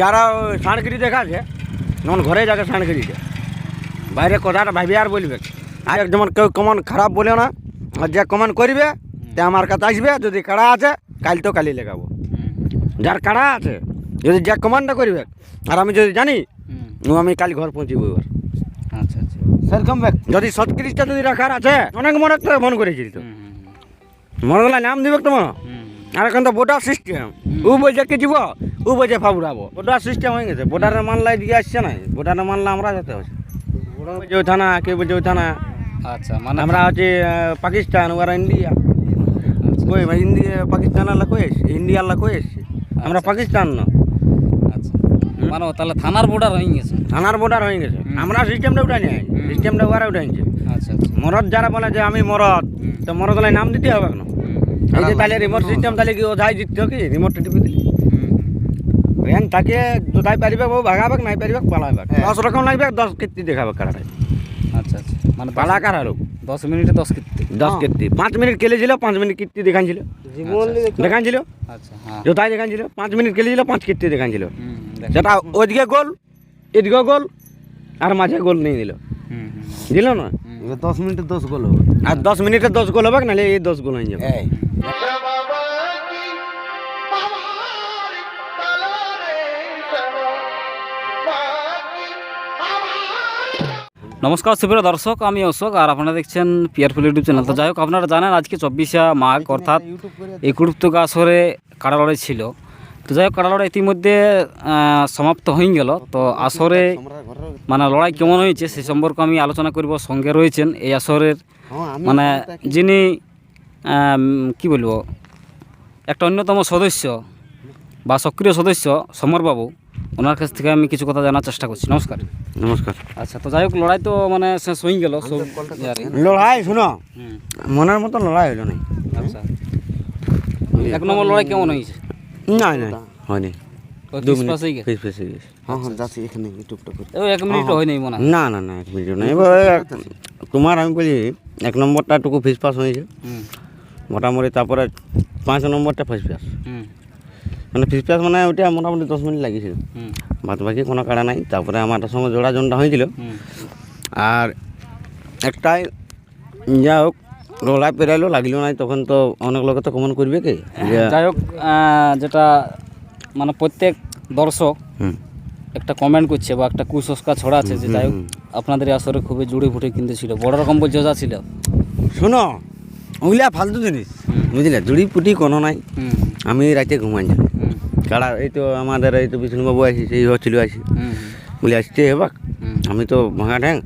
যারা সাঁড়গিরি দেখাছে যেমন ঘরে যাকে সাঁড়গিরিতে বাইরে কথাটা ভাবি আর বলবে আর যেমন কেউ কমান খারাপ বলে না আর যে কমান করবে তে আমার কাছে আসবে যদি কাড়া আছে কাল তো কালি লেগাবো। যার কাড়া আছে যদি যে কমানটা করবে আর আমি যদি জানি ও আমি কাল ঘর পৌঁছিব এবার। আচ্ছা আচ্ছা। সেরকম যদি সৎকৃষ্টা যদি রাখার আছে অনেক মনে তো মন করেছিল তো। মনে গেলা নাম দিবে তো মনে। আর এখন তো বোটার সিস্টেম ও বলছে কি দিব ও বলছে ফাবুরাবো। বোটার সিস্টেম হয়ে গেছে বোটারের মানলাই দিয়ে আসছে না বোটারের মানলা আমরা যেতে হচ্ছে বলছে ওই থানা কে বলছে ওই থানা। আচ্ছা মানে আমরা হচ্ছে পাকিস্তান ওরা ইন্ডিয়া। কই ভাই ইন্ডিয়া পাকিস্তান আল্লাহ কই এসছে ইন্ডিয়া আল্লাহ কই এসছে আমরা পাকিস্তান না। আচ্ছা। মানে তাহলে থানার বর্ডার হয়ে গেছে। থানার বোর্ডার হয়ে গেছে। আমরা সিস্টেমটা উঠাই নিয়ে সিস্টেমটা ওরা উঠাইছে। আচ্ছা আচ্ছা। মরদ যারা বলে যে আমি মরদ তো মরদ নাম দিতে হবে কেন? এই যে তাহলে রিমোট সিস্টেম তাহলে কি ও যাই জিততে কি? রিমোটটা টিপে দিলি? তাকে যোদাই পারিবে বউ ভাগাবে নাই পারিবে পালাবে দশ রকম লাগবে দশ কীর্তি দেখাবে কারাটাই আচ্ছা আচ্ছা। মানে পালা কারার দশ মিনিটে দশ কীর্তি দশ কীর্তি পাঁচ মিনিট খেলেছিল পাঁচ মিনিট কীর্তি দেখানছিল দেখানছিল আচ্ছা হ্যাঁ যোদাই দেখানছিল পাঁচ মিনিট খেলেছিল পাঁচ কীর্তি দেখানছিল হুম, দেখ- সেটা ওদিকে গোল এদিকে গোল আর মাঝে গোল নিয়ে দিল দিল না দশ মিনিটে দশ গোল হবে। আর দশ মিনিটে দশ গোল হবে নাহলে এই দশ গোল হয়ে যাবে। নমস্কার সুপ্রিয় দর্শক আমি অশোক আর আপনারা দেখছেন পিয়ারফুল ইউটিউব চ্যানেল তো যাই হোক আপনারা জানেন আজকে চব্বিশে মাঘ অর্থাৎ এই কুড়ুপ্তকা আসরে কাড়া লড়াই ছিল। তো যাই হোক কাড়া লড়াই ইতিমধ্যে সমাপ্ত হয়ে গেল। তো আসরে মানে লড়াই কেমন হয়েছে সে সম্পর্কে আমি আলোচনা করব। সঙ্গে রয়েছেন এই আসরের মানে যিনি কি বলব একটা অন্যতম সদস্য বা সক্রিয় সদস্য সমরবাবু। ওনার কাছ থেকে আমি কিছু কথা জানার চেষ্টা করছি। নমস্কার। নমস্কার। আচ্ছা তো যাই হোক লড়াই তো মানে শেষ হয়ে গেল সব লড়াই শুনো? মনের মতো লড়াই হলো না। আচ্ছা। এক নম্বর লড়াই কেমন হয়েছে? না না হয়নি। হ্যাঁ হ্যাঁ মনে তোমার আমি বলি এক নম্বরটা টুকু ফিস পাস হয়েছে। মোটামুটি তারপরে পাঁচ নম্বরটা ফিস পাস হুম, মানে ফিস পাস মানে ওইটা মোটামুটি দশ মিনিট লাগিয়েছিল বাদ বাকি কোনো কাড়া নাই তারপরে আমার সঙ্গে জোড়া জনটা হয়েছিল। আর একটাই যা হোক রোলাই পেরাইলো লাগল নাই তখন তো অনেক লোকে তো কমন করবে কি? যাই হোক যেটা মানে প্রত্যেক দর্শক একটা কমেন্ট করছে বা একটা কুসংস্কার ছড়া আছে যে যাই হোক আপনাদের আসরে খুবই জুড়ে ফুটে কিন্তু ছিল। বড় রকম বলছে যা ছিল শোনো ওগুলা ফালতু জিনিস। বুঝলে জুড়ি পুটি কোনো নাই। আমি রাতে ঘুমাই যাই কাড়া এই তো আমাদের এই তো বিষ্ণুবাবু আসি সেই হচ্ছিল হুম, বলে আসছে হেবাক আমি তো ভাঙা ঠ্যাং।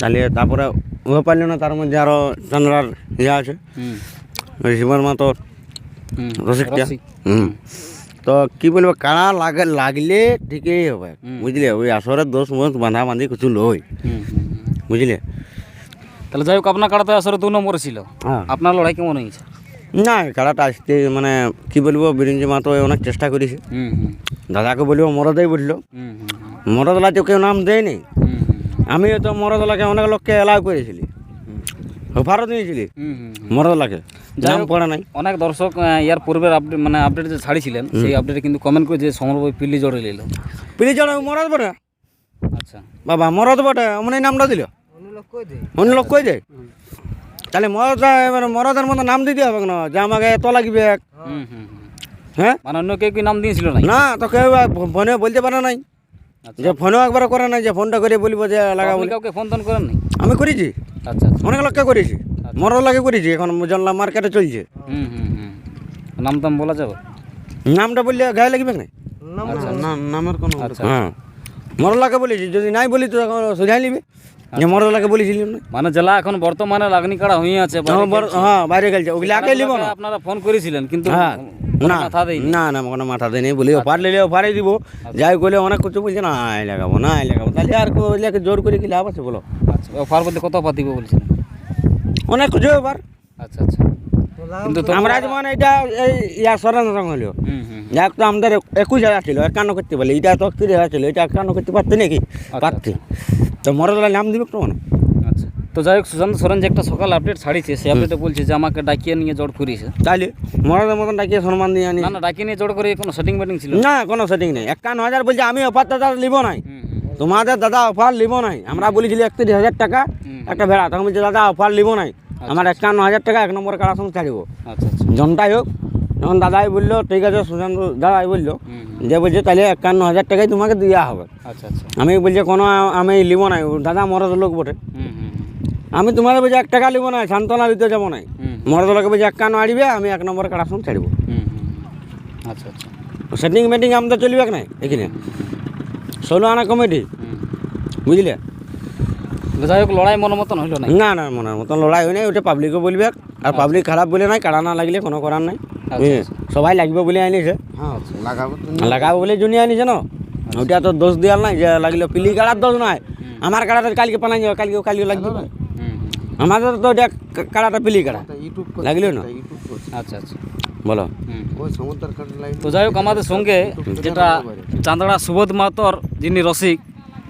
তাহলে তারপরে ও পারল না তার মধ্যে আরও চন্দ্রার ইয়ে আছে। শিবর মাতো হুম, রসিকটা রসিক। হুম। তো কি বলব কাড়া লাগে লাগলে ঠিকই হবে বুঝলে? ওই আসরের দোষ মত বাঁধা বাঁধি কিছু লই। বুঝলে? তাহলে যাই হোক আপনার কাটা তো আসরে দু নম্বরে ছিল। হ্যাঁ। আপনার লড়াই কেমন হয়েছে? না কাড়াটা আসতে মানে কি বলব বিরিঞ্জি মাতো অনেক চেষ্টা করেছে হুম হুম। দাদাকে বলব মরদেই বলল। হুম হুম হুম, মরদলা তো কেউ নাম দেয়নি হুম, তো মরদলাকে অনেক লোককে এলাও করেছিলি অফারও দিয়েছিলি হুম, হুম, হুম। মরদলাকে নাম পড়ে নাই। অনেক দর্শক ইয়ার পূর্বের আপডেট মানে আপডেট যে ছাড়িছিলেন সেই আপডেটে কিন্তু কমেন্ট করে যে সমর বই পিল্লি জড়ে নিল পিলি চড়া মরদ বটে। আচ্ছা। বাবা মরদ বটে অমনি নামটা দিল। অন্য লোক কই দে। তাহলে মরদ এবার মরদের মতো নাম দিতে হবে না যে আমাকে এত লাগবে। হুম হুম হুম। হ্যাঁ? মানে অন্য কেউ কি নাম দিয়েছিল না না তো কেউ ফোনে বলতে পারে নাই। আচ্ছা। যে ফোনেও একবার করে নাই যে ফোনটা করে বলব যে লাগা আপনি বলে। কাউকে ফোন টোন করেন নাই? আমি করেছি। আচ্ছা আচ্ছা। অনেক লোককে করেছি। মরদ লাগে করেছি এখন জানলাম মার্কেটে চলছে। হুম হুম হুম। নাম টাম বলা যাবে? নামটা বললে গায়ে লাগবে না? নামের কোনো আচ্ছা। হ্যাঁ। মরলাকে বলেছি যদি নাই বলি তো এখন সোজাই নিবি। যে মরলাকে বলেছিলি না? মানে জেলা এখন বর্তমানে লাগনি কাড়া হয়ে আছে হ্যাঁ, বাইরে গেলছে ওগুলাকে লিব না। আপনারা ফোন করেছিলেন কিন্তু হ্যাঁ। না না না কোনো মাথা দেয়নি। বলি অফার নিলে অফারে দিব। যাই করলে অনেক কিছু বলছে না আয় লাগাবো না আয় লাগাবো। তাহলে আর ওগুলাকে জোর করে কি লাভ আছে বলো? আচ্ছা অফার বলতে কত অফার দিব বলছিলেন? অনেক কিছু এবার। আচ্ছা আচ্ছা। কিন্তু তো। আমরা যেমন এটা এই ইয়ার সরেন রঙ হলো। হুম তো আমাদের একুশ হাজার ছিল একান্ন করতে বলে। এটা তো তিরিশ হাজার ছিল এটা একান্ন করতে পারতে নাকি? পারতে। তো মরদলা নাম দিবে তো না আচ্ছা। তো যাই হোক সুশান্ত সোরেন যে একটা সকাল আপডেট ছাড়িয়েছে সেই আপডেটে বলছে যে আমাকে ডাকিয়ে নিয়ে জড় করিয়েছে তাইলে মরাদের মতন ডাকিয়ে সম্মান দিয়ে আনি। না না ডাকিয়ে নিয়ে জড় করে কোনো সেটিং ব্যাটিং ছিল না। কোনো সেটিং নেই। একান্ন হাজার বলছে আমি অফার দাদা লিব নাই। তোমাদের দাদা অফার লিব নাই। আমরা বলেছিলি একত্রিশ হাজার টাকা একটা ভেড়া। তখন বলছে দাদা অফার লিব নাই। আমার একান্ন হাজার টাকা এক নম্বর কাড়ার সঙ্গে ছাড়িব আচ্ছা আচ্ছা। জনটাই হোক যখন দাদাই বলল ঠিক আছে সুশান্ত দাদাই বলল যে বলছে তাহলে একান্ন হাজার টাকাই তোমাকে দেওয়া হবে। আচ্ছা আচ্ছা। আমি বলছে কোনো আমি লিব নাই দাদা মরদ লোক বটে। আমি তোমাদের বলছি এক টাকা লিব নাই সান্ত্বনা দিতে যাব নাই। মরদ লোকে বলছে একান্ন আড়িবে আমি এক নম্বর কাড়ার সঙ্গে ছাড়িব। আচ্ছা আচ্ছা। সেটিং মেটিং আমাদের চলবে নাই? এখানে। ষোলো আনা কমিটি বুঝলে? যাই হোক লড়াই মন মতন হইল না না না মনের মতন লড়াই হয় নাই ওটা পাবলিকও বলবে। আর পাবলিক খারাপ বলে নাই কাড়া না লাগলে কোনো করার নাই। সবাই লাগবে বলে আনিছে। হ্যাঁ লাগাবো বলে জুনি আনিছে না? ওটা তো দোষ দেওয়ার নাই যে লাগল পিলি কাড়ার দোষ নাই। আমার কাড়াটা কালকে পালাই যাবে কালকে কালকে লাগবে। আমাদের তো এটা কাড়াটা পিলি কাড়া ইউটিউব লাগল না? আচ্ছা আচ্ছা। বলো। তো যাই হোক আমাদের সঙ্গে যেটা চান্দড়া সুবোধ মাতর যিনি রসিক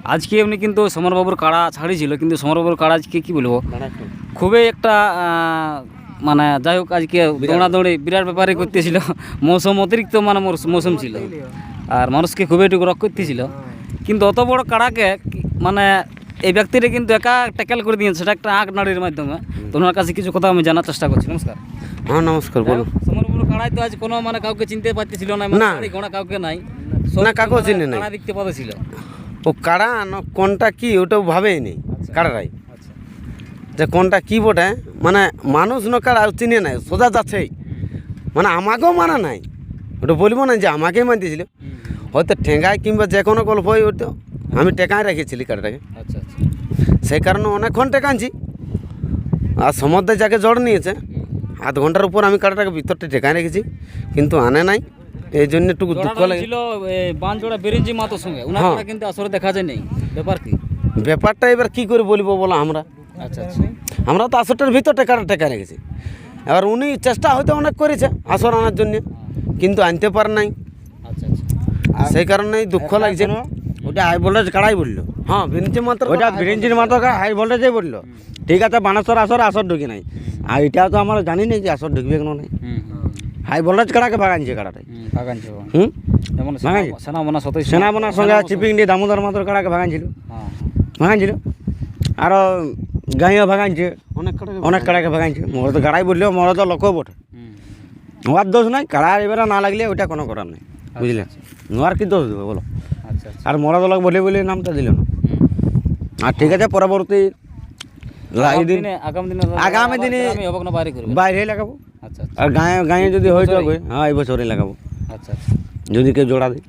আজকে এমনি কিন্তু সমরবাবুর কাড়া ছাড়িয়েছিল কিন্তু সমরবাবুর কাড়া আজকে কী বলব? খুবই একটা মানে যাই হোক আজকে দৌড়াদৌড়ি বিরাট ব্যাপারে করতেছিল। মৌসুম অতিরিক্ত মানে মৌস- মৌসুম ছিল। আর মানুষকে খুবই একটু রক করতেছিল। কিন্তু অত বড় কাড়াকে মানে এই ব্যক্তিটা কিন্তু একা ট্যাকেল করে দিয়েছে সেটা একটা আঁক নাড়ির মাধ্যমে। তো ওনার কাছে কিছু কথা আমি জানার চেষ্টা করছি। নমস্কার। হ্যাঁ নমস্কার বলুন। সমরপুর কাড়াই তো আজ কোনো মানে কাউকে চিনতে পারতেছিল না মানে না। ঘোড়া কাউকে নাই। না, কাউকেও চিনে। কাড়া দেখতে পাচ্ছিল ও কারা না কোনটা কি ওটাও ভাবেই নেই কাড়ারাই। আচ্ছা। যে কোনটা কি বটে মানে মানুষ ন কাড়া চিনে নাই সোজা যাচ্ছেই। মানে আমাকেও মানা নাই। ওটা বলব না যে আমাকেই মানতেছিল হয়তো ঠেঙ্গায় কিংবা যে কোনো গল্প হয় ওটা আমি টেকায় রেখেছিলি কাড়াটাকে। আচ্ছা আচ্ছা। সেই কারণে অনেকক্ষণ টেকানছি আর সমুদ্রে যাকে জড় নিয়েছে আধ ঘণ্টার উপর আমি কাড়াটাকে ভিতরটা টেকায় রেখেছি। কিন্তু আনে নাই। এই জন্য একটু দুঃখ লাগে। ছিল বানজোড়া বেরেঞ্জি মাতোর সঙ্গে। ওনার হ্যাঁ। কিন্তু আসলে দেখা যায় নেই। ব্যাপার কি? ব্যাপারটা এবার কি করে বলব বলো আমরা? আচ্ছা আচ্ছা। আমরা তো আসরটার ভিতর টেকাটা টেকা রেখেছি। এবার উনি চেষ্টা হয়তো অনেক করেছে আসর আনার জন্য কিন্তু আনতে পারে নাই। আচ্ছা আচ্ছা। সেই কারণেই দুঃখ লাগছে। ওটা হাই ভোল্টেজ কাড়াই বলল। হ্যাঁ বিনছে মাত্র ওটা ব্রেঞ্জির মাত্র হাই ভোল্টেজই বলল। ঠিক আছে বানেশ্বর আসর আসর ঢুকি নাই। আর এটা তো আমরা জানি না যে আসর ঢুকবে কেন নাই। হাই ভোল্টেজ কাড়াকে ভাগানছে কাড়াটাই বাগান হুম? যেমন বাগান? সেনা মনা সতই সেনাবনার সঙ্গে চিপিং দিয়ে দামোদর মাত্র কাড়াকে ভাগানছিল হ্যাঁ। ভাগানছিল আরও গাঁয়েও ভাগানছে অনেক অনেক কাড়াকে ভাগানছে মোর তো গাড়াই বললেও মোর তো লোকও বটে। হুম। দোষ নাই কাড়া এবারে না লাগলে ওটা কোনো করার নেই। বুঝলে? নোয়ার কি দোষ দেবে বলো? আচ্ছা আচ্ছা। আর মরা দলক বলে বলে নামটা দিল না। আর ঠিক আছে পরবর্তী আগামী দিনে আগামী দিনে আগামী দিনে- আমি হবক না বাইরে করবে বাইরে লাগাবো। আচ্ছা আচ্ছা। আর গায়ে গায়ে যদি হয়তো বছরেই? হ্যাঁ এই বছরে লাগাবো। আচ্ছা আচ্ছা। যদি কেউ জোড়া দেয়।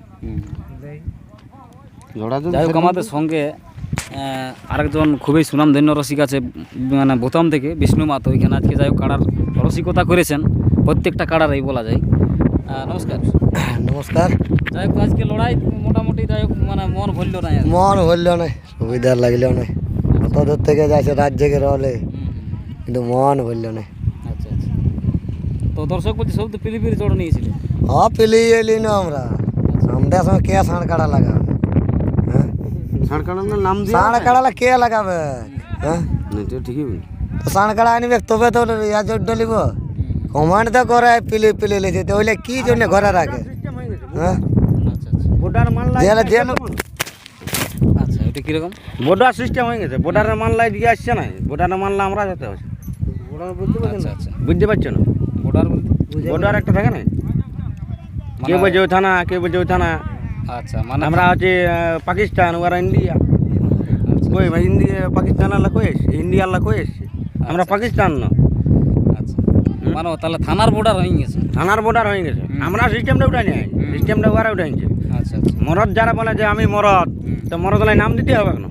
জোড়া যাই হোক আমাদের সঙ্গে আরেকজন খুবই সুনামধন্য রসিক আছে মানে বোতাম থেকে বিষ্ণু মাতো ওইখানে আজকে যাই হোক কাড়ার রসিকতা করেছেন প্রত্যেকটা কাড়ারই বলা যায়। নমস্কার। নমস্কার। যাই হোক আজকে লড়াই মোটামুটি যাই হোক মানে মন ভরল না মন হইল না সুবিধার লাগলেও না। কত দূর থেকে যাইছে রাত জেগে রহলে কিন্তু মন হইল না। আচ্ছা আচ্ছা তো দর্শক বলছি সব তো পিলিপিলি জড় নিয়েছিল। হ্যাঁ পিলি এলি না আমরা। আমরা সঙ্গে কে সাঁড় কাটা লাগাবে? হ্যাঁ? ষাঁড় কাটানোর নাম দিয়ে সাঁড় কাটালে কে লাগাবে? হ্যাঁ? তো ঠিকই বলি তো সাঁড় কাটা আনিবে তবে তো ইয়া জোর ডলিব কমান্ড তো করে পিলি পিলি লেছে তো ওইলে কি জন্য ঘরে রাখে? হ্যাঁ? আচ্ছা আচ্ছা। বোর্ডার মানলাই জেলে জেলে আচ্ছা এটা কীরকম? বোর্ডার সিস্টেম হয়ে গেছে। বোর্ডারের মানলাই দিয়ে আসছে না। বোর্ডারের মানলা আমরা যেতে হচ্ছে আচ্ছা আচ্ছা। বুঝতে পারছ না? বর্ডার বলতে? বোর্ডার একটা থাকে না? কে বলছে ওই থানা কে বলছে ওই থানা। আচ্ছা মানে আমরা হচ্ছে পাকিস্তান ওরা ইন্ডিয়া। কই ভাই ইন্ডিয়া পাকিস্তান আল্লাহ কই এসছে? ইন্ডিয়া আল্লাহ কই এসছে? আমরা পাকিস্তান না। আচ্ছা। মানে তাহলে থানার বর্ডার হয়ে গেছে? থানার বোর্ডার হয়ে গেছে। আমরা সিস্টেমটা উঠাই নাই। সিস্টেমটা ওরা উঠাইছে আচ্ছা আচ্ছা। মরদ যারা বলে যে আমি মরদ তো মরদ লাই নাম দিতে হবে কেন?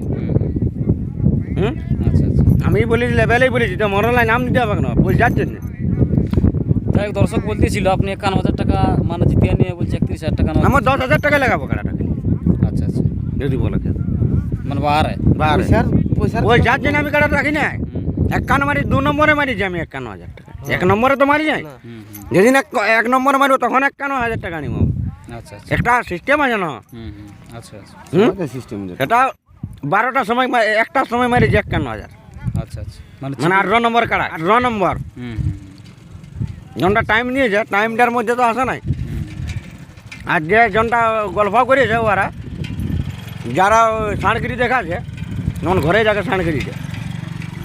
হুম। আচ্ছা আচ্ছা। আমি বলেছি লেভেলেই বলেছি তো মরদ লাই নাম দিতে হবে কেন? পয়সার জন্য যাই হোক দর্শক বলতেছিল আপনি একান্ন হাজার টাকা মানে জিতিয়ে নিয়ে বলছে একত্রিশ হাজার টাকা। আমার দশ হাজার টাকা লাগাবো কাটাটাকে আচ্ছা আচ্ছা। যদি বলে। মানে বাহারে? বারে পয়সার পয়সার ওই যার জন্য আমি কাটাটা রাখি না একান্ন মারি দু নম্বরে মারিছি আমি একান্ন হাজার টাকা। এক নম্বরে তো মারি হুম যেদিন এক এক নম্বরে মারবো তখন একান্ন হাজার টাকা নিব। আচ্ছা আচ্ছা। একটা সিস্টেম আছে না? হুম হুম। আচ্ছা আচ্ছা। হুম? সিস্টেম সেটা বারোটার সময় একটার সময় মারিছি একান্ন হাজার। আচ্ছা আচ্ছা। মানে মানে আঠারো নম্বর কাড়া আঠারো নম্বর। হুম হুম, জনটা টাইম নিয়েছে টাইমটার মধ্যে তো আসে নাই। আর যে জনটা গল্প করেছে ওরা। যারা সাঁড়গিরি দেখাছে যেমন ঘরে যাকে সাঁড়গিরিছে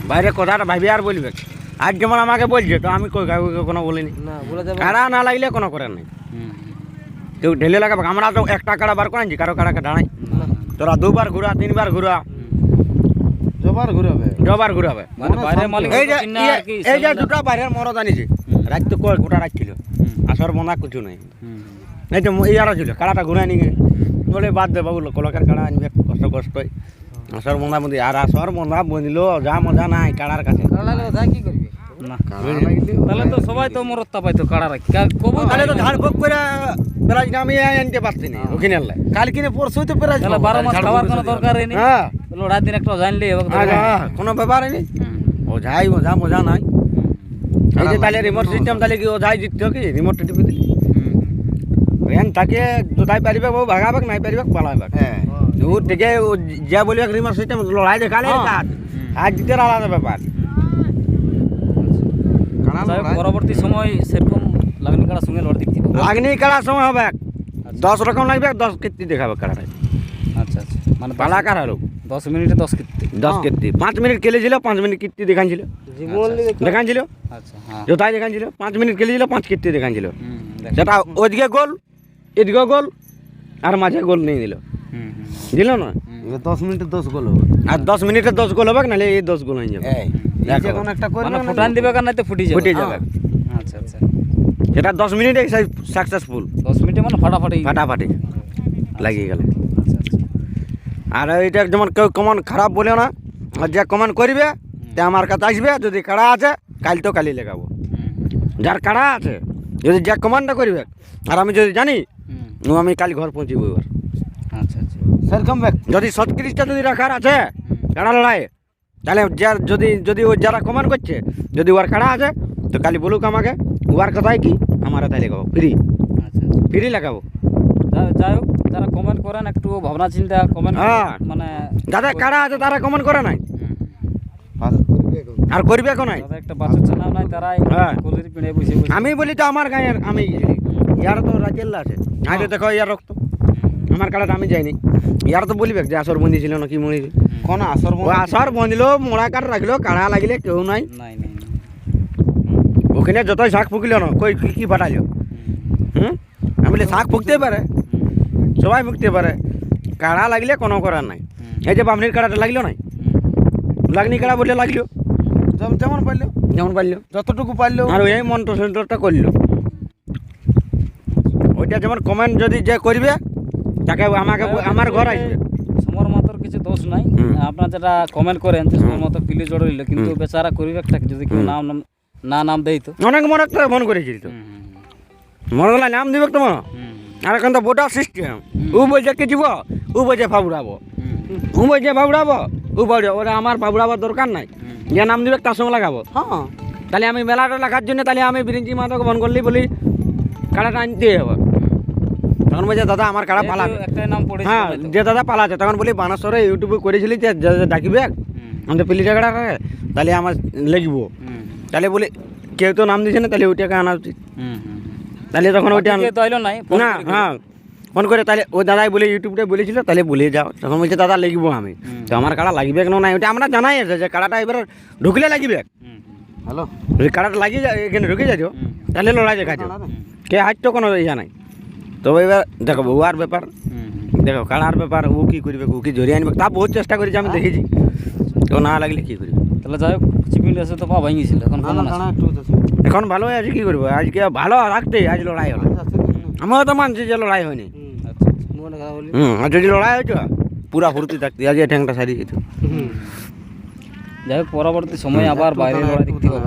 বাইরে কথাটা ভাবি আর বলবে আজ যেমন আমাকে বলছে তো আমি কোনো বলিনি। না বলে যাবে কাড়া না লাগলে কোনো করার নেই। কেউ ঢেলে লাগাবে আমরা তো একটা কাড়া বার করেছি কারও কাড়াকে দাঁড়াই তোরা দুবার ঘুরা তিনবার ঘুরা। জবার ঘুরাবে? জবার ঘুরাবে। মানে এই যে দুটা বাইরের মরদ আনিছে। রাত তো কয় গোটা রাত ছিল আসর বন্ধা কিছু নেই। এই তো এই আর ছিল কাড়াটা ঘুরাই নিয়ে। বলে বাদ দে বাবু কলকের কাড়া আনবে কষ্ট কষ্ট আসর বন্ধা বন্ধি আর আসর বন্ধা বন্ধিল যা মজা নাই কাড়ার কাছে। কি করবি তাহলে তো সবাই তো মরত্তা পাইতো কাড়া রাখি কবু তাহলে তো ঝাড় ফুক করে প্রাইজ আমি আনতে পারছি না ওখানে আনলে কালকে পরশু তো প্রায় তাহলে বারো মাস খাবার কোনো দরকার নেই হ্যাঁ লড়াই দিন একটা জানলে তো- কোনো ব্যাপার নেই ও যাই মজা মজা নাই। এই যে তাহলে রিমোট সিস্টেম তাহলে কি ও যাই জিততে কি? রিমোট টিপে দিলি। এন তাকে যোতাই পারিবে বউ ভাগাবে নাই পারিবে পালাবে হ্যাঁ। ও থেকে ও যা বলবে রিমোট সিস্টেম লড়াই দেখালে কাজ। আজ জিতের আলাদা ব্যাপার। পরবর্তী সময় সেরকম লাগনি কাড়ার সঙ্গে লড় দেখতে লাগনি কাড়ার সময় হবে। দশ রকম লাগবে দশ কীর্তি দেখাবে কাড়াটা আচ্ছা আচ্ছা। মানে পালা কাড়া লোক দশ মিনিটে দশ কীর্তি। দশ কীর্তি পাঁচ মিনিট খেলেছিল পাঁচ মিনিট কীর্তি দেখানছিল জীবন দেখানছিল আচ্ছা। হ্যাঁ। দেখানছিল পাঁচ মিনিট খেলেছিল পাঁচ কীর্তি দেখানছিল। সেটা ওদিকে গোল এদিকে গোল আর মাঝে গোল নিয়ে দিল দিল না? দশ মিনিটে দশ গোল হবে। আর দশ মিনিটে দশ গোল হবে নাহলে এই দশ গোল হয়ে যাবে। এই দেখো। যে কোনো একটা করবে মানে ফুটান দিবে কার নাই তো ফুটি যাবে। ফুটে যাবে। আচ্ছা আচ্ছা। সেটা দশ মিনিটে সাকসেসফুল দশ মিনিটে মানে ফাটাফাটি। ফাটাফাটি। লাগিয়ে গেল। আর এইটা যেমন কেউ কমান খারাপ বলে না। আর যে কমান করবে তে আমার কাছে আসবে যদি কাড়া আছে কাল তো কালি লেগাবো যার কাড়া আছে যদি যে কমানটা করবে আর আমি যদি জানি আমি কাল ঘর পৌঁছিব এবার। আচ্ছা আচ্ছা। সেরকম যদি সৎকৃষ্টা যদি রাখার আছে কাড়া লড়াই তাহলে যার যদি যদি ও যারা কমান করছে যদি ওর কাড়া আছে তো কালি বলুক আমাকে ওর কথাই কি আমার তাই লেগাবো ফ্রি আচ্ছা আচ্ছা। ফ্রি লাগাবো যাই হোক যারা কমেন্ট করেন একটু ভাবনা চিন্তা কমেন্ট হ্যাঁ। মানে যাদের কাড়া আছে তারা কমান করে নাই? আর করবে এখন নাই? একটা বাচ্চা ছেলে নাই তারাই হ্যাঁ। কলির পিড়ে বসে আমি বলি তো আমার গায়ে আমি ইয়ার তো রাজেল্লা আছে। আগে দেখো ইয়ার রক্ত। আমার কাড়াটা আমি যাইনি। ইয়ার তো বলিবে যে আসর বন্দি ছিল না কি মনে কোন আসর আসর বন্দিল মোড়া কাঠ রাখল কাড়া লাগিলে কেউ নাই। ওখানে যতই শাক ফুকল না কই কি কি ফাটাইল? হুম। আমি বলি শাক ফুকতে পারে। সবাই ফুকতে পারে। কাড়া লাগলে কোনো করার নাই। এই যে বামনির কাড়াটা লাগল নাই? লাগনি কাড়া বলে লাগল। যেমন পারল যেমন পারল যতটুকু পারল আর এই মন্ত্র সেন্টারটা করল ওইটা যেমন কমেন্ট যদি যে করবে তাকে আমাকে আমার ঘর আসবে সমর মাতর কিছু দোষ নাই। হুম। আপনারা যেটা কমেন্ট করেন যে সমর মাতর পিলে জড়িল কিন্তু বেচারা করিবে একটা যদি কেউ নাম নাম না নাম দেই তো। অনেক মনে তো ফোন করেছিল তো। মনে হলো নাম দিবে তোমার হুম, আর এখন তো বোটার সিস্টেম ও বলছে কি দিব? ও বলছে ফাবুড়াবো ও বলছে ফাবুড়াবো ও বলছে ওরা আমার ফাবুড়াবার দরকার নাই। যে নাম দিবে তার সঙ্গে লাগাবো। হ্যাঁ। তাহলে আমি মেলাটা লাগার জন্য তাহলে আমি বিরিঞ্চি মাতাকে ফোন করলি বলি কাড়াটা আনতে হবে। তখন বলছে দাদা আমার কাড়া পালা হ্যাঁ যে দাদা পালাছে তখন বলি বানাসরে ইউটিউবে করেছিলি যে ডাকিবে আমাদের পিলি জায়গাটা তাহলে আমার লিখব। তাহলে বলি কেউ তো নাম দিছে না তাহলে ওইটাকে আনা উচিত। তাহলে তখন ওইটা না। হ্যাঁ ফোন করে তাহলে ওই দাদাই বলে ইউটিউবটা বলেছিল তাহলে বলে যাও। তখন বলছে দাদা লিখব আমি। তো আমার কাড়া লাগবে কেন না ওইটা আমরা জানাই আছে যে কাড়াটা এবার ঢুকলে লাগবে। হ্যালো? যদি কাড়াটা লাগিয়ে যায় এখানে ঢুকে যাচ্ছ। তাহলে লড়াই দেখাচ্ছ কে হাঁটতো কোনো ইয়া নাই। তো এবার দেখো বউয়ার ব্যাপার। দেখো কাড়ার ব্যাপার ও কি করবে ও কি জড়িয়ে আনবে? তা বহুত চেষ্টা করেছি আমি দেখেছি। তো না লাগলে কি করবে? তাহলে যাই হোক চিপিল এসে তো পা ভাঙিয়েছিল এখন এখন ভালো হয়ে আছে কি করব? আজকে ভালো রাখতে আজ লড়াই হলো। আমিও তো মানছি যে লড়াই হয়নি। আচ্ছা আচ্ছা। হুম আর যদি লড়াই হয়েছে পুরা ফুর্তি থাকতে। আজ ঠ্যাংটা সারিয়ে যেত যাই হোক পরবর্তী সময়ে আবার বাইরে লড়াই দেখতে। তো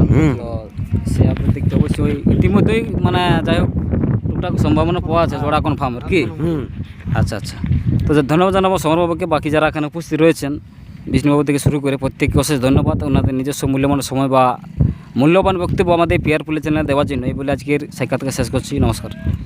সে আপনি দেখতে অবশ্যই। ইতিমধ্যেই মানে যাই হোক টুকটাক সম্ভাবনা পাওয়া আছে জোড়া কনফার্মের কি? হুম। আচ্ছা আচ্ছা। তো ধন্যবাদ জানাব সমরবাবুকে বাকি যারা এখানে উপস্থিত রয়েছেন বিষ্ণুবাবু থেকে শুরু করে প্রত্যেককে অশেষ ধন্যবাদ। ওনাদের নিজস্ব মূল্যবান সময় বা মূল্যবান বক্তব্য আমাদের পিয়ার পুলিশ চ্যানেলে দেওয়ার জন্য এই বলে আজকের সাক্ষাৎকার শেষ করছি। নমস্কার।